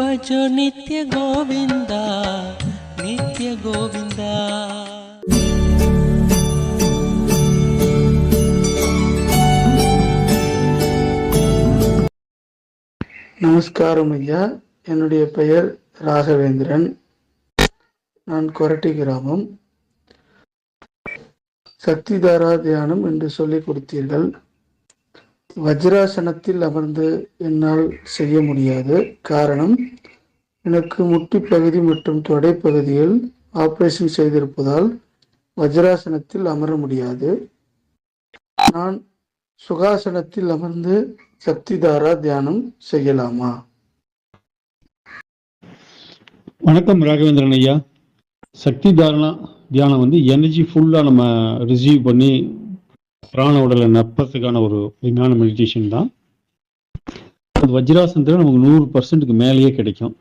भजो नित्य गोविन्दा नित्य गोविन्दा நமஸ்காரம் ஐயா என்னுடைய பெயர் ராகவேந்திரன் நான் கொரட்டி கிராமம் சக்திதாரா தியானம் என்று சொல்லிக் கொடுத்தீர்கள் வஜ்ராசனத்தில் அமர்ந்து என்னால் செய்ய முடியாது. காரணம் எனக்கு முட்டி பகுதி மற்றும் தொடை பகுதியில் ஆபரேஷன் செய்திருப்பதால் வஜ்ராசனத்தில் அமர முடியாது. நான் சுகாசனத்தில் அமர்ந்து சக்திதாரா தியானம் செய்யலாமா? வணக்கம் ராகவேந்திரன் ஐயா. சக்தி தாரணா தியானம் வந்து எனர்ஜி ஃபுல்லாக நம்ம ரிசீவ் பண்ணி பிராண உடலை நற்பத்துக்கான ஒரு விஞ்ஞான மெடிடேஷன் தான். அது வஜ்ராசனத்தில் நமக்கு நூறு பர்சன்ட்டுக்கு மேலேயே கிடைக்கும்.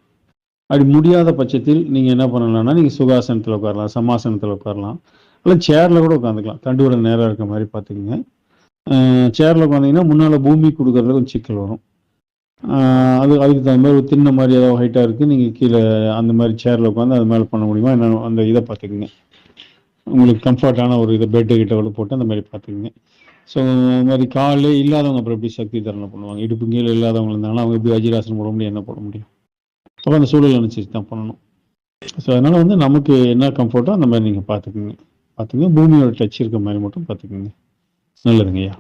அப்படி முடியாத பட்சத்தில் நீங்கள் என்ன பண்ணலாம்னா நீங்கள் சுகாசனத்தில் உட்காரலாம் சமாசனத்தில் உட்காரலாம். இல்லை சேரில் கூட உட்காந்துக்கலாம். தண்டுவோட நேராக இருக்க மாதிரி பார்த்துக்குங்க. சேரில் உட்காந்திங்கன்னா முன்னால் பூமி கொடுக்கறதுல கொஞ்சம் சிக்கல் வரும். ஆஹ் அது அதுக்கு தகுந்த மாதிரி ஒரு தின்ன மாதிரி ஏதாவது ஹைட்டாக இருக்குது நீங்கள் கீழே அந்த மாதிரி சேரில் உட்காந்து அது மேலே பண்ண முடியுமா? என்ன அந்த இதை பார்த்துக்குங்க. உங்களுக்கு கம்ஃபர்டான ஒரு இதை பெட்டு கிட்ட கூட போட்டு அந்த மாதிரி பார்த்துக்குங்க. ஸோ அந்த மாதிரி காலே இல்லாதவங்க அப்புறம் எப்படி சக்தி தரணம் பண்ணுவாங்க? இடுப்பு கீழே இல்லாதவங்க இருந்தாங்கன்னா அவங்க எப்படி அஜிராசனம் போட முடியும் என்ன போட முடியும்? அப்போ அந்த சூழல் அனுசரித்து தான் பண்ணணும். ஸோ அதனால் வந்து நமக்கு என்ன கம்ஃபர்ட்டோ அந்த மாதிரி நீங்கள் பார்த்துக்குங்க. பார்த்துங்க பூமியோட டச் இருக்க மாதிரி மட்டும் பார்த்துக்குங்க. நல்லதுங்கய்யா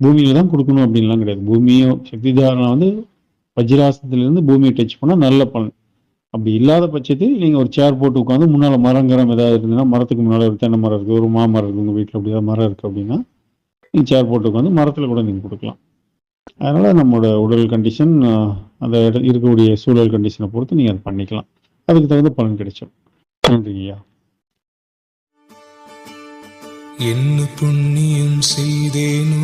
பூமியில தான் கொடுக்கணும் அப்படின்லாம் கிடையாது. பூமியும் சக்தி தாரணம் வந்து வஜ்ராசனத்துலேருந்து பூமியை டச் பண்ணால் நல்ல பலன். அப்படி இல்லாத பட்சத்தில் நீங்கள் ஒரு சேர் போட்டு உட்காந்து முன்னால் மரங்கிறம் ஏதாவது இருந்ததுன்னா மரத்துக்கு முன்னால் ஒரு தென்னை மரம் இருக்குது ஒரு மாமரம் இருக்குது உங்கள் வீட்டில் அப்படி ஏதாவது மரம் இருக்குது அப்படின்னா நீங்கள் சேர் போட்டு உட்காந்து மரத்தில் கூட நீங்கள் கொடுக்கலாம். அதனால் நம்மளோட உடல் கண்டிஷன் அந்த இட- இருக்கக்கூடிய சூழல் கண்டிஷனை பொறுத்து நீங்கள் அதை பண்ணிக்கலாம். அதுக்கு தகுந்த பலன் கிடைச்சிடும். நன்றிங்கய்யா என்ன புண்ணியம் செய்தேனோ